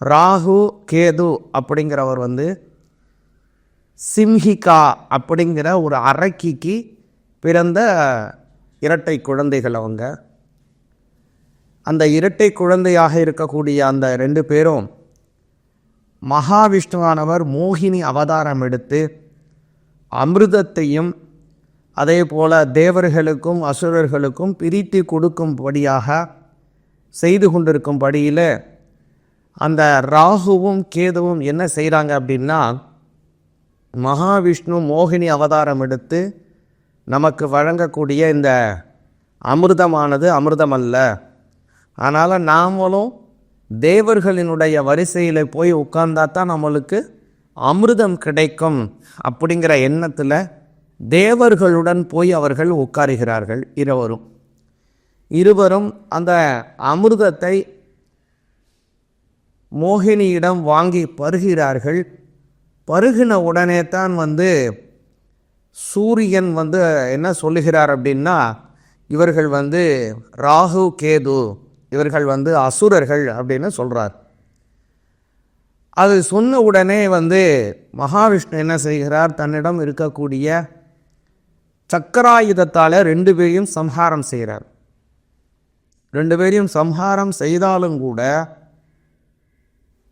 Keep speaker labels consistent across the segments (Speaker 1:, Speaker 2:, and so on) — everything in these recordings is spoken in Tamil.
Speaker 1: ராகு கேது அப்படிங்கிறவர் வந்து சிம்ஹிகா அப்படிங்கிற ஒரு அரக்கிக்கு பிறந்த இரட்டை குழந்தைகள் அவங்க. அந்த இரட்டை குழந்தையாக இருக்கக்கூடிய அந்த ரெண்டு பேரும் மகாவிஷ்ணுவானவர் மோகினி அவதாரம் எடுத்து அமிர்தத்தையும் அதே போல் தேவர்களுக்கும் அசுரர்களுக்கும் பிரித்து கொடுக்கும்படியாக செய்து கொண்டிருக்கும்படியில் அந்த ராகுவும் கேதுவும் என்ன செய்கிறாங்க அப்படின்னா மகாவிஷ்ணு மோகினி அவதாரம் எடுத்து நமக்கு வழங்கக்கூடிய இந்த அமிர்தமானது அமிர்தம் அல்ல அதனால் நாமளும் தேவர்களினுடைய வரிசையில் போய் உட்கார்ந்தா தான் நம்மளுக்கு அமிர்தம் கிடைக்கும் அப்படிங்கிற எண்ணத்தில் தேவர்களுடன் போய் அவர்கள் உட்காருகிறார்கள் இருவரும். இருவரும் அந்த அமிர்தத்தை மோகினியிடம் வாங்கி பருகிறார்கள். பருகின உடனே தான் வந்து சூரியன் வந்து என்ன சொல்லுகிறார் அப்படின்னா இவர்கள் வந்து ராகு கேது இவர்கள் வந்து அசுரர்கள் அப்படின்னு சொல்கிறார் அது சொன்ன உடனே வந்து மகாவிஷ்ணு என்ன செய்கிறார்? தன்னிடம் இருக்கக்கூடிய சக்கராயுதத்தால் ரெண்டு பேரையும் சம்ஹாரம் செய்கிறார். ரெண்டு பேரையும் சம்ஹாரம் செய்தாலும் கூட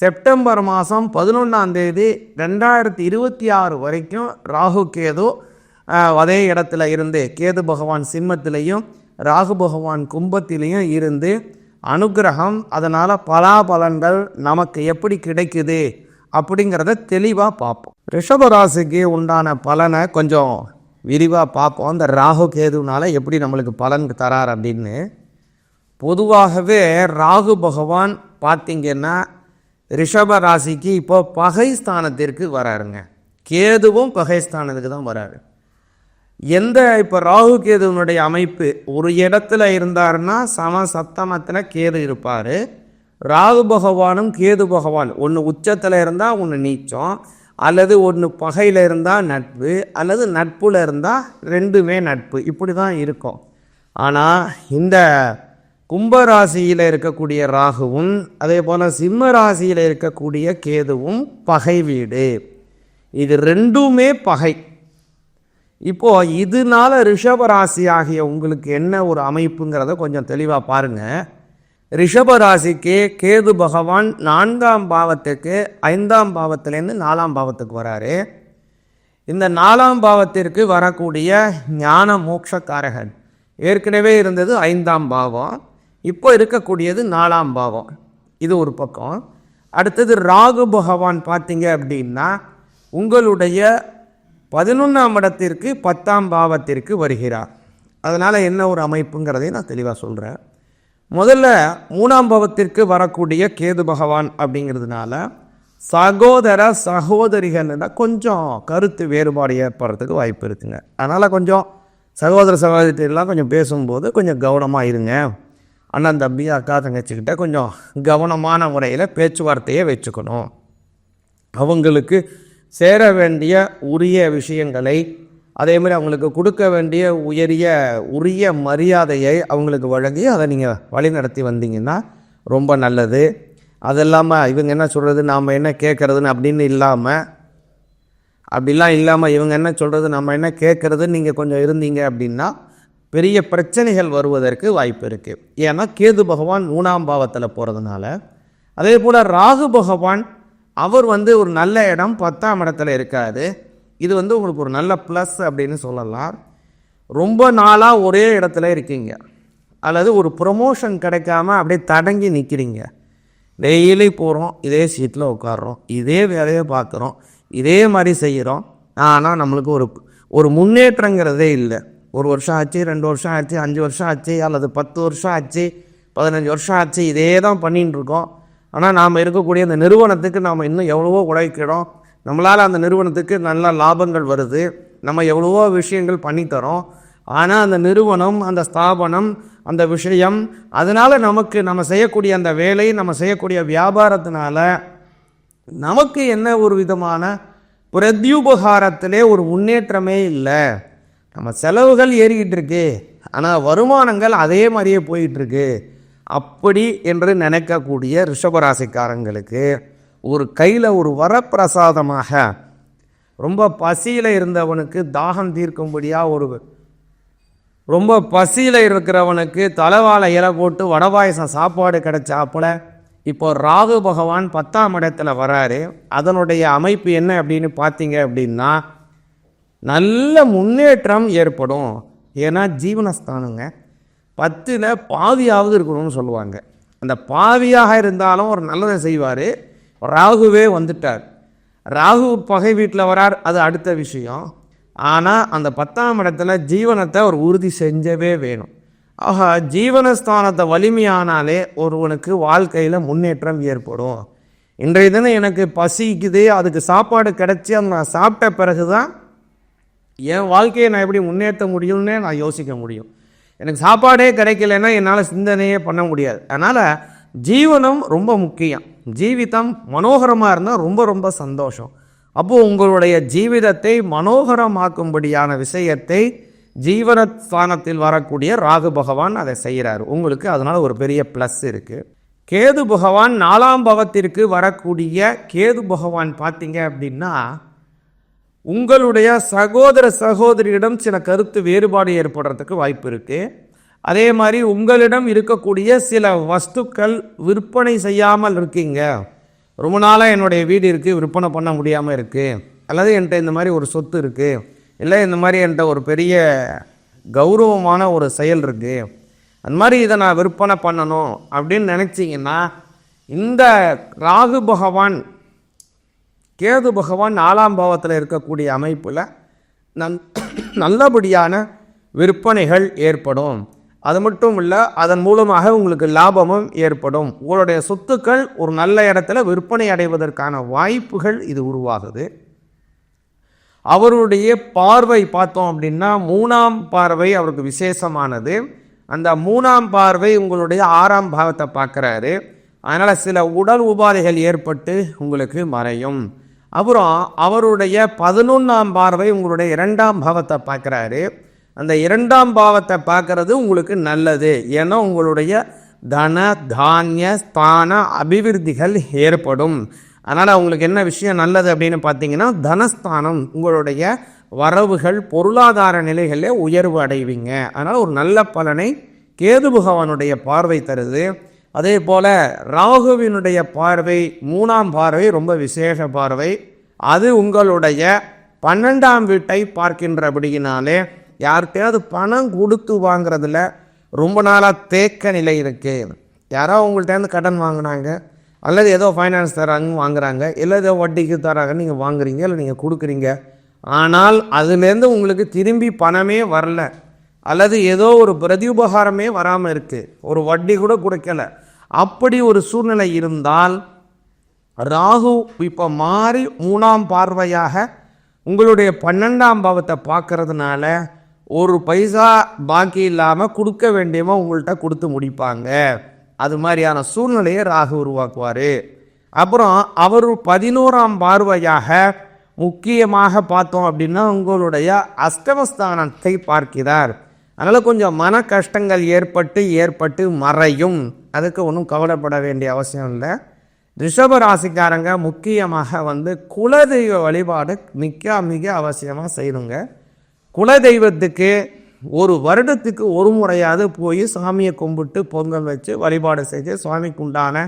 Speaker 1: செப்டம்பர் மாதம் பதினொன்றாம் தேதி ரெண்டாயிரத்தி இருபத்தி ஆறு வரைக்கும் ராகு கேது அதே இடத்துல இருந்து கேது பகவான் சிம்மத்திலையும் ராகு பகவான் கும்பத்திலையும் இருந்து அனுகிரகம் அதனால் பலாபலன்கள் நமக்கு எப்படி கிடைக்குது அப்படிங்கிறத தெளிவாக பார்ப்போம். ரிஷபராசிக்கு உண்டான பலனை கொஞ்சம் விரிவாக பார்ப்போம். அந்த ராகு கேதுனால எப்படி நம்மளுக்கு பலன் தரார் அப்படின்னு. பொதுவாகவே ராகு பகவான் பார்த்திங்கன்னா ரிஷப ராசிக்கு இப்போ பகை ஸ்தானத்திற்கு வராருங்க. கேதுவும் பகைஸ்தானத்துக்கு தான் வராரு. எந்த இப்போ ராகு கேதுவனுடைய அமைப்பு ஒரு இடத்துல இருந்தாருன்னா சம சப்தமத்தில் கேது இருப்பார். ராகு பகவானும் கேது பகவான் ஒன்று உச்சத்தில் இருந்தால் ஒன்று நீச்சம் அல்லது ஒன்று பகையில் இருந்தால் நட்பு அல்லது நட்புல இருந்தால் ரெண்டுமே நட்பு. இப்படி தான் இருக்கும். ஆனால் இந்த கும்பராசியில் இருக்கக்கூடிய ராகுவும் அதே போல் சிம்ம ராசியில் இருக்கக்கூடிய கேதுவும் பகை வீடு. இது ரெண்டுமே பகை. இப்போது இதனால ரிஷபராசி ஆகிய உங்களுக்கு என்ன ஒரு அமைப்புங்கிறத கொஞ்சம் தெளிவாக பாருங்க. ரிஷபராசிக்கு கேது பகவான் நான்காம் பாவத்துக்கு ஐந்தாம் பாவத்திலேருந்து நாலாம் பாவத்துக்கு வராரு. இந்த நாலாம் பாவத்திற்கு வரக்கூடிய ஞான மோட்சக்காரகன். ஏற்கனவே இருந்தது ஐந்தாம் பாவம். இப்போ இருக்கக்கூடியது நாலாம் பாவம். இது ஒரு பக்கம். அடுத்தது ராகு பகவான் பார்த்தீங்க அப்படின்னா உங்களுடைய பதினொன்றாம் இடத்திற்கு பத்தாம் பாவத்திற்கு வருகிறார். அதனால் என்ன ஒரு அமைப்புங்கிறதையும் நான் தெளிவாக சொல்கிறேன் முதல்ல மூணாம் பாவத்திற்கு வரக்கூடிய கேது பகவான் அப்படிங்கிறதுனால சகோதர சகோதரிகள்னா கொஞ்சம் கருத்து வேறுபாடு ஏற்படுறதுக்கு வாய்ப்பு இருக்குங்க. அதனால் கொஞ்சம் சகோதர சகோதரிலாம் கொஞ்சம் பேசும்போது கொஞ்சம் கவனமாக இருங்க. அண்ணன் தம்பி அக்கா தங்கச்சிக்கிட்ட கொஞ்சம் கவனமான முறையில் பேச்சுவார்த்தையை வச்சுக்கணும். அவங்களுக்கு சேர வேண்டிய உரிய விஷயங்களை அதே மாதிரி அவங்களுக்கு கொடுக்க வேண்டிய உயரிய உரிய மரியாதையை அவங்களுக்கு வழங்கி அதை நீங்கள் வழிநடத்தி வந்தீங்கன்னா ரொம்ப நல்லது. அது இல்லாமல் இவங்க என்ன சொல்கிறது நாம் என்ன கேட்குறதுன்னு அப்படின்னு இல்லாமல் அப்படிலாம் இல்லாமல் இவங்க என்ன சொல்கிறது நம்ம என்ன கேட்குறதுன்னு நீங்கள் கொஞ்சம் இருந்தீங்க அப்படின்னா பெரிய பிரச்சனைகள் வருவதற்கு வாய்ப்பு இருக்குது ஏன்னா கேது பகவான் மூணாம் பாவத்தில் போகிறதுனால அதே போல் ராகு பகவான் அவர் வந்து ஒரு நல்ல இடம் பத்தாம் இடத்துல இருக்காது இது வந்து உங்களுக்கு ஒரு நல்ல ப்ளஸ் அப்படின்னு சொல்லலாம். ரொம்ப நாளாக ஒரே இடத்துல இருக்கீங்க. அல்லது ஒரு ப்ரொமோஷன் கிடைக்காம அப்படியே தடங்கி நிற்கிறீங்க டெய்லி போகிறோம் இதே சீட்டில் உட்காடுறோம் இதே வேலையை பார்க்குறோம் இதே மாதிரி செய்கிறோம். ஆனால் நம்மளுக்கு ஒரு ஒரு முன்னேற்றங்கிறதே இல்லை. ஒரு வருஷம் ஆச்சு ரெண்டு வருஷம் ஆச்சு அஞ்சு வருஷம் ஆச்சு அல்லது பத்து வருஷம் ஆச்சு பதினஞ்சு வருஷம் ஆச்சு இதே தான் பண்ணிகிட்டு இருக்கோம் ஆனால் நாம் இருக்கக்கூடிய அந்த நிறுவனத்துக்கு நாம் இன்னும் எவ்வளவோ உழைக்கிறோம். நம்மளால் அந்த நிறுவனத்துக்கு நல்ல லாபங்கள் வருது. நம்ம எவ்வளவோ விஷயங்கள் பண்ணித்தரோம். ஆனால் அந்த நிறுவனம் அந்த ஸ்தாபனம் அந்த விஷயம் அதனால் நமக்கு நம்ம செய்யக்கூடிய அந்த வேலை நம்ம செய்யக்கூடிய வியாபாரத்தினால நமக்கு என்ன ஒரு விதமான பிரத்யுபகாரத்திலே ஒரு முன்னேற்றமே இல்லை. நம்ம செலவுகள் ஏறிக்கிட்டு இருக்கு ஆனால் வருமானங்கள் அதே மாதிரியே போயிட்டுருக்கு. அப்படி என்று நினைக்கக்கூடிய ரிஷபராசிக்காரங்களுக்கு ஒரு கையில் ஒரு வரப்பிரசாதமாக ரொம்ப பசியில் இருந்தவனுக்கு தாகம் தீர்க்கும்படியாக ஒரு ரொம்ப பசியில் இருக்கிறவனுக்கு தலைவாழை இலை போட்டு வடபாயசம் சாப்பாடு கிடைச்சாப்புல இப்போ ராகு பகவான் பத்தாம் இடத்துல வராரு. அதனுடைய அமைப்பு என்ன அப்படின்னு பார்த்தீங்க அப்படின்னா நல்ல முன்னேற்றம் ஏற்படும். ஏன்னா ஜீவனஸ்தானங்க. பத்தில் பாவியாவது இருக்கணும்னு சொல்லுவாங்க. அந்த பாவியாக இருந்தாலும் ஒரு நல்லதை செய்வார். ராகுவே வந்துட்டார். ராகு பகை வீட்டில் வரார் அது அடுத்த விஷயம். ஆனால் அந்த பத்தாம் இடத்துல ஜீவனத்தை ஒரு உறுதி செஞ்சவே வேணும். ஆஹா ஜீவனஸ்தானத்தை வலிமையானாலே ஒருவனுக்கு வாழ்க்கையில் முன்னேற்றம் ஏற்படும். இன்றைய தினம் எனக்கு பசிக்குது அதுக்கு சாப்பாடு கிடச்சி அதை நான் சாப்பிட்ட பிறகு தான் என் வாழ்க்கையை நான் எப்படி முன்னேற்ற முடியும்னே நான் யோசிக்க முடியும். எனக்கு சாப்பாடே கிடைக்கலன்னா என்னால் சிந்தனையே பண்ண முடியாது. அதனால் ஜீவனம் ரொம்ப முக்கியம். ஜீவிதம் மனோகரமாக இருந்தால் ரொம்ப ரொம்ப சந்தோஷம். அப்போது உங்களுடைய ஜீவிதத்தை மனோகரமாக்கும்படியான விஷயத்தை ஜீவனஸ்தானத்தில் வரக்கூடிய ராகு பகவான் அதை செய்கிறார் உங்களுக்கு அதனால் ஒரு பெரிய ப்ளஸ் இருக்குது கேது பகவான் நாலாம் பவத்திற்கு வரக்கூடிய கேது பகவான் பார்த்தீங்க அப்படின்னா உங்களுடைய சகோதர சகோதரியிடம் சில கருத்து வேறுபாடு ஏற்படுறதுக்கு வாய்ப்பு இருக்குது அதே மாதிரி உங்களிடம் இருக்கக்கூடிய சில வஸ்துக்கள் விற்பனை செய்யாமல் இருக்கீங்க. ரொம்ப நாளாக என்னுடைய வீடு இருக்குது விற்பனை பண்ண முடியாமல் இருக்குது அல்லது என்கிட்ட இந்த மாதிரி ஒரு சொத்து இருக்குது இல்லை இந்த மாதிரி என்கிட்ட ஒரு பெரிய கௌரவமான ஒரு செயல் இருக்குது அந்த மாதிரி இதை நான் விற்பனை பண்ணணும் அப்படின்னு நினச்சிங்கன்னா இந்த ராகு பகவான் கேது பகவான் நாலாம் பாவத்தில் இருக்கக்கூடிய அமைப்பில் நன் நல்லபடியான விற்பனைகள் ஏற்படும். அது மட்டும் இல்லை அதன் மூலமாக உங்களுக்கு லாபமும் ஏற்படும். உங்களுடைய சொத்துக்கள் ஒரு நல்ல இடத்துல விற்பனை அடைவதற்கான வாய்ப்புகள் இது உருவாகுது. அவருடைய பார்வை பார்த்தோம் அப்படின்னா மூணாம் பார்வை அவருக்கு விசேஷமானது. அந்த மூணாம் பார்வை உங்களுடைய ஆறாம் பாவத்தை பார்க்குறாரு. அதனால் சில உடல் உபாதைகள் ஏற்பட்டு உங்களுக்கு மறையும். அப்புறம் அவருடைய பதினொன்றாம் பார்வை உங்களுடைய இரண்டாம் பாவத்தை பார்க்குறாரு. அந்த இரண்டாம் பாவத்தை பார்க்கறது உங்களுக்கு நல்லது. ஏன்னா உங்களுடைய தன தானிய ஸ்தான அபிவிருத்திகள் ஏற்படும். அதனால் அவங்களுக்கு என்ன விஷயம் நல்லது அப்படின்னு பார்த்தீங்கன்னா தனஸ்தானம் உங்களுடைய வரவுகள் பொருளாதார நிலைகளில் உயர்வு அடைவீங்க. அதனால் ஒரு நல்ல பலனை கேது பகவானுடைய பார்வை தருது. அதே போல் ராகுவினுடைய பார்வை மூணாம் பார்வை ரொம்ப விசேஷ பார்வை. அது உங்களுடைய பன்னெண்டாம் வீட்டை பார்க்கின்றபடியினாலே யார்கிட்டையாவது பணம் கொடுத்து வாங்குறதுல ரொம்ப நாளாக தேக்க நிலை இருக்குது யாரோ உங்கள்கிட்டேருந்து கடன் வாங்கினாங்க அல்லது ஏதோ ஃபைனான்ஸ் தராங்க வாங்குறாங்க இல்லை ஏதோ வட்டிக்கு தராங்க நீங்கள் வாங்குறீங்க இல்லை நீங்கள் கொடுக்குறீங்க. ஆனால் அதுலேருந்து உங்களுக்கு திரும்பி பணமே வரல அல்லது ஏதோ ஒரு பிரதியுபகாரமே வராமல் இருக்குது ஒரு வட்டி கூட கொடுக்கல அப்படி ஒரு சூழ்நிலை இருந்தால் ராகு இப்போ மாறி மூணாம் பார்வையாக உங்களுடைய பன்னெண்டாம் பாவத்தை பார்க்கறதுனால ஒரு பைசா பாக்கி இல்லாமல் கொடுக்க வேண்டியவன் உங்கள்கிட்ட கொடுத்து முடிப்பாங்க. அது மாதிரியான சூழ்நிலையை ராகு உருவாக்குவார். அப்புறம் அவர் பதினோராம் பார்வையாக முக்கியமாக பார்த்தோம் அப்படின்னா உங்களுடைய அஷ்டமஸ்தானத்தை பார்க்கிறார். அதனால் கொஞ்சம் மன கஷ்டங்கள் ஏற்பட்டு ஏற்பட்டு மறையும். அதுக்கு ஒன்றும் கவலைப்பட வேண்டிய அவசியம் இல்லை. ரிஷப ராசிக்காரங்க முக்கியமாக வந்து குலதெய்வ வழிபாடு மிக மிக அவசியமாக செய்யணுங்க குலதெய்வத்துக்கு ஒரு வருடத்துக்கு ஒரு முறையாவது போய் சாமியை கும்பிட்டு பொங்கல் வச்சு வழிபாடு செய்து சுவாமிக்கு உண்டான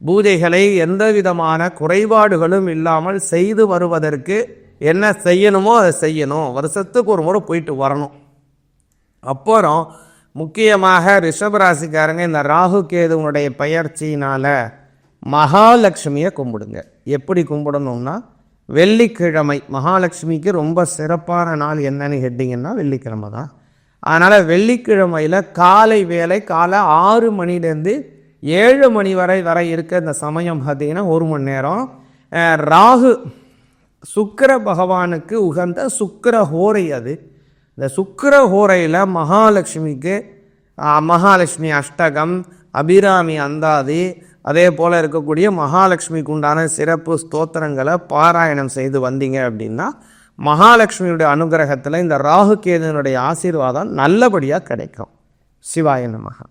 Speaker 1: பூஜைகளை எந்த விதமான குறைபாடுகளும் இல்லாமல் செய்து வருவதற்கு என்ன செய்யணுமோ அதை செய்யணும். வருஷத்துக்கு ஒரு முறை போயிட்டு வரணும். அப்புறம் முக்கியமாக ரிஷபராசிக்காரங்க இந்த ராகு கேதுவனுடைய பயிற்சியினால் மகாலட்சுமியை கும்பிடுங்க. எப்படி கும்பிடணும்னா வெள்ளிக்கிழமை மகாலட்சுமிக்கு ரொம்ப சிறப்பான நாள் என்னன்னு கேட்டிங்கன்னா வெள்ளிக்கிழமை தான். அதனால் வெள்ளிக்கிழமையில் காலை வேலை காலை ஆறு மணிலேருந்து ஏழு மணி வரை வரை இருக்க இந்த சமயம் பார்த்தீங்கன்னா ஒரு மணி நேரம். ராகு சுக்கிர பகவானுக்கு உகந்த சுக்கிர ஹோரை அது. இந்த சுக்கர ஹோரையில் மகாலட்சுமிக்கு மகாலட்சுமி அஷ்டகம் அபிராமி அந்தாதி அதே போல் இருக்கக்கூடிய மகாலட்சுமிக்கு உண்டான சிறப்பு ஸ்தோத்திரங்களை பாராயணம் செய்து வந்தீங்க அப்படின்னா மகாலட்சுமியுடைய அனுகிரகத்தில் இந்த ராகு கேதுனுடைய ஆசீர்வாதம் நல்லபடியாக கிடைக்கும். சிவாய நமகா